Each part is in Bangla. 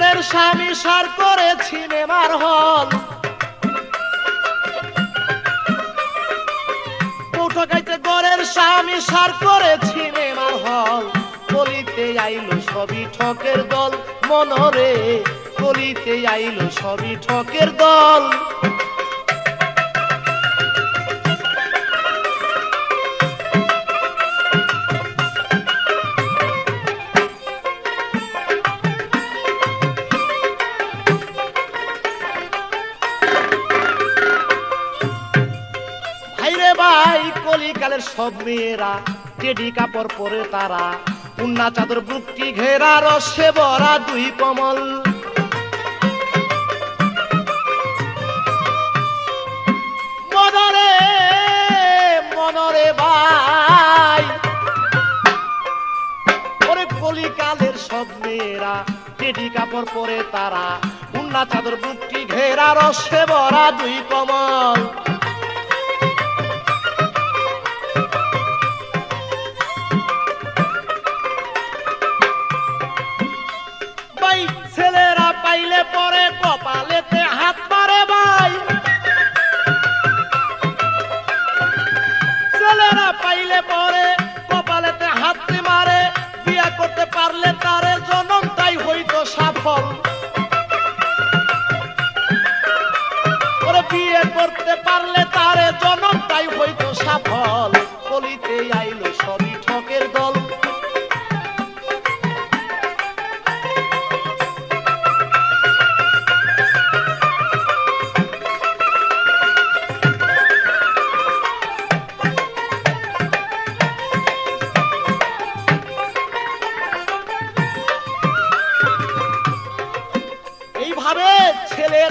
করের স্বামী সার করে সিনেমার হল। ঠকাইতে গড়ের স্বামী হল। বলিতে আইলো সবই ঠকের দল, মনরে বলিতে আইলো সবই ঠকের দল। ভাই, কলিকালের সব মেয়েরা, টেডি কাপড় পরে তারা, উন্না চাদর বুকটি ঘেরা, রসে ভরা দুই কমল। মনরে মনরে ভাই, ওরে কলিকালের সব মেয়েরা, টেডি কাপড় পরে তারা, উন্না চাদর বুকটি ঘেরা, রসে ভরা দুই কমল।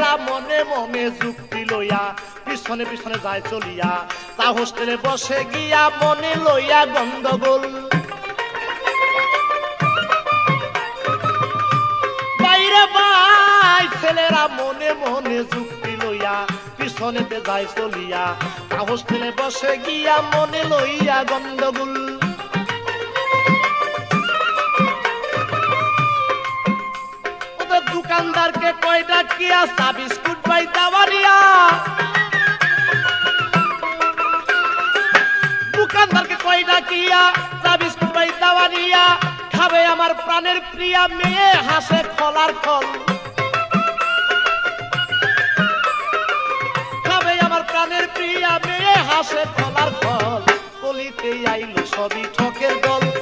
ছেলেরা মনে মনে যুক্তি লইয়া, পিছনে পিছনে যায় চলিয়া, তা হোস্টেলে বসে গিয়া মনে লইয়া গন্ডগোল। বাইরে বাই ছেলেরা মনে মনে যুক্তি লইয়া, পিছনেতে যায় চলিয়া, তা হোস্টেলে বসে গিয়া মনে লইয়া গন্ডগোল। দোকানদারকে কিয়া চা বিস্কুট পাই দাবারিয়া দোকানদারকে কিয়া চা বিস্কুট পাই দাবারিয়া খাবে আমার প্রাণের প্রিয়া মেয়ে, হাসে খলার খল খাবে আমার প্রাণের প্রিয়া মেয়ে, হাসে খলার খল কলিতে আইলো সবই ঠকের দল।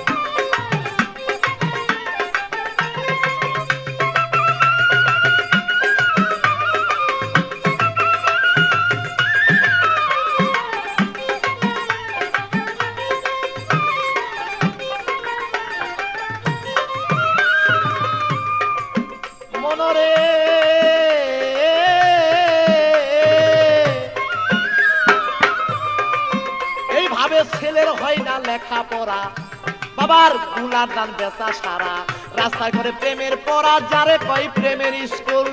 মনরে এইভাবে ছেলের হয় না লেখাপড়া। বাবারগুলার দান বেচা সারা। রাস্তায় করে প্রেমের পড়া, যারে কয় প্রেমের স্কুল।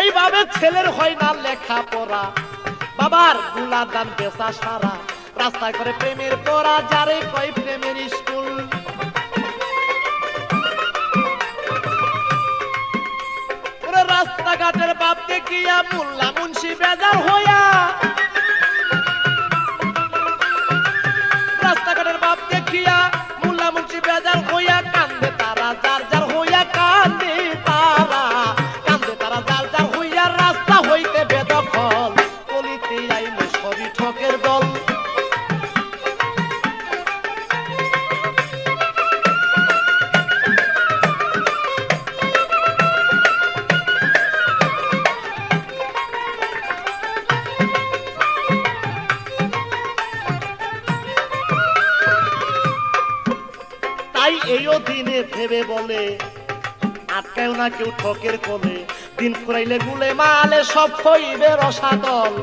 এইভাবে ছেলের হয় না বাবারগুলার দান বেচা সারা। রাস্তায় করে প্রেমের পড়া, যারে কয় প্রেমের স্কুল। রাস্তাঘাটের বাপ দেখিয়া মোল্লা মুন্সি বেজার হইয়া তাই এই দিনে ভেবে বলে আটকায় না কেউ ঠকের কোলে। দিন ফুরাইলে গুলে মালে সব হইবে রসাদল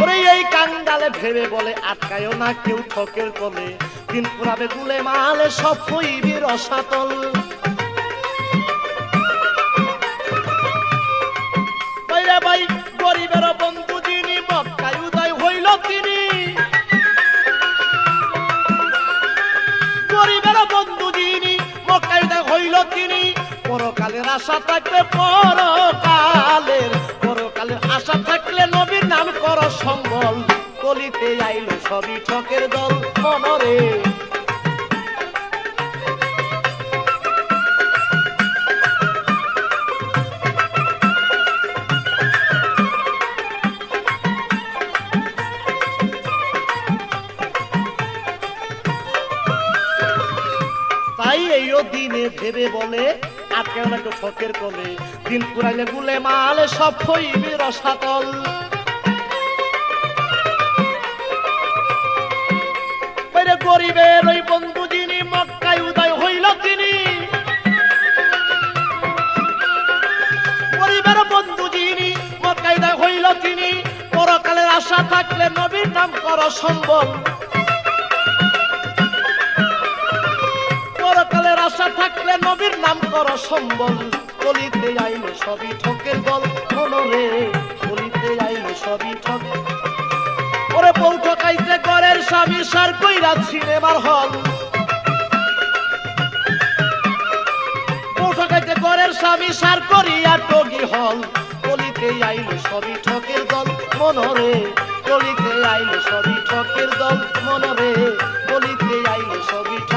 ওরে এই কাঙ্গালে ভেবে বলে আটকায়ও না কেউ ঠকের কোলে। দিন ফুরাবে গুলে মালে সব হইবে রসাতল। বাইরে ভাই আশা থাকলে পরকালের পরকালের আশা থাকলে নবীর নাম কর সম্বল। কলিতে আইলো সবই ঠকের দল, মনরে। দিনে ভেবে বলে না কেউ ঠকের কোলে। দিন পুরাইলে গুলে মালে, সব হইবে রসাতল। গরিবের ওই বন্ধু যিনি, মক্কায় উদয় হইল তিনি। গরিবের বন্ধু যিনি, মক্কায় উদয় হইল তিনি। পরকালের আশা থাকলে নবীর নাম কর সম্বল সম্বল, কলিতে আইলো সবই ঠকের দল মনরে কলিতে আইলো সবই ঠক। ওরে বউ ঠকাইতে ঘরের স্বামী সার কইরা সিনেমার হল। ঠকাইতে ঘরের স্বামী সার করিয়া টগি হল। কলিতে আইলো সবই ঠকের দল। মনরে কলিতে আইলো সবই ঠকের দল। মনরে কলিতে আইলো সবই ঠক।